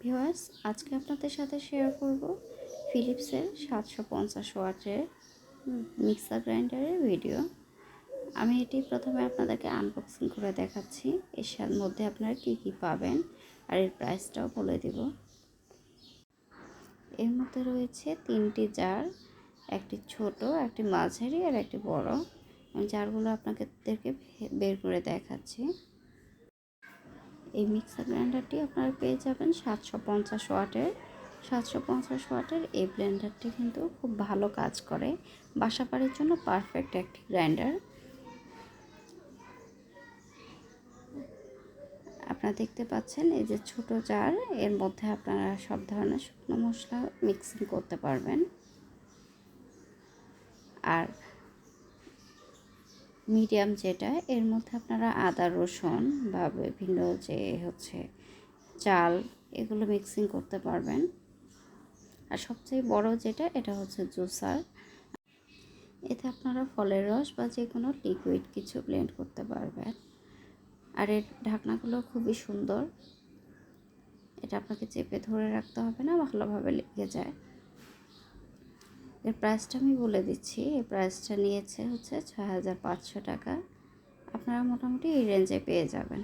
Viewers আজকে আপনাদের সাথে শেয়ার করব ফিলিপসের সাতশো পঞ্চাশ ওয়াটের মিক্সার গ্রাইন্ডারের ভিডিও আমি এটি প্রথমে আপনাদেরকে আনবক্সিং করে দেখাচ্ছি। এর মধ্যে আপনারা কী কী পাবেন আর এর প্রাইসটাও বলে দিব। এর মধ্যে রয়েছে তিনটি জার একটি ছোট, একটি মাঝারি আর একটি বড়। আমি জারগুলো আপনাদেরকে বের করে দেখাচ্ছি। এই মিক্সার গ্রাইন্ডারটি আপনারা পেয়ে যাবেন সাতশো পঞ্চাশ ওয়াটের। সাতশো পঞ্চাশ ওয়াটের এই ব্লেন্ডারটি কিন্তু খুব ভালো কাজ করে। বাসা বাড়ির জন্য পারফেক্ট একটি গ্রাইন্ডার। আপনারা দেখতে পাচ্ছেন এই যে ছোট জার, এর মধ্যে আপনারা সব ধরনের শুকনো মশলা মিক্সিং করতে পারবেন। আর মিডিয়াম যেটা, এর মধ্যে আপনারা আদা, রসুন বা বিভিন্ন যে হচ্ছে চাল, এগুলো মিক্সিং করতে পারবেন। আর সবচেয়ে বড় যেটা, এটা হচ্ছে জুসার। এতে আপনারা ফলের রস বা যে কোনো লিকুইড কিছু ব্লেন্ড করতে পারবেন। আর এর ঢাকনাগুলো খুবই সুন্দর। এটা আপনাকে চেপে ধরে রাখতে হবে না, ভালোভাবে লেগে যায়। এর প্রাইসটা আমি বলে দিচ্ছি। এই প্রাইসটা নিয়েছে হচ্ছে ছয় হাজার পাঁচশো টাকা। আপনারা মোটামুটি এই রেঞ্জে পেয়ে যাবেন।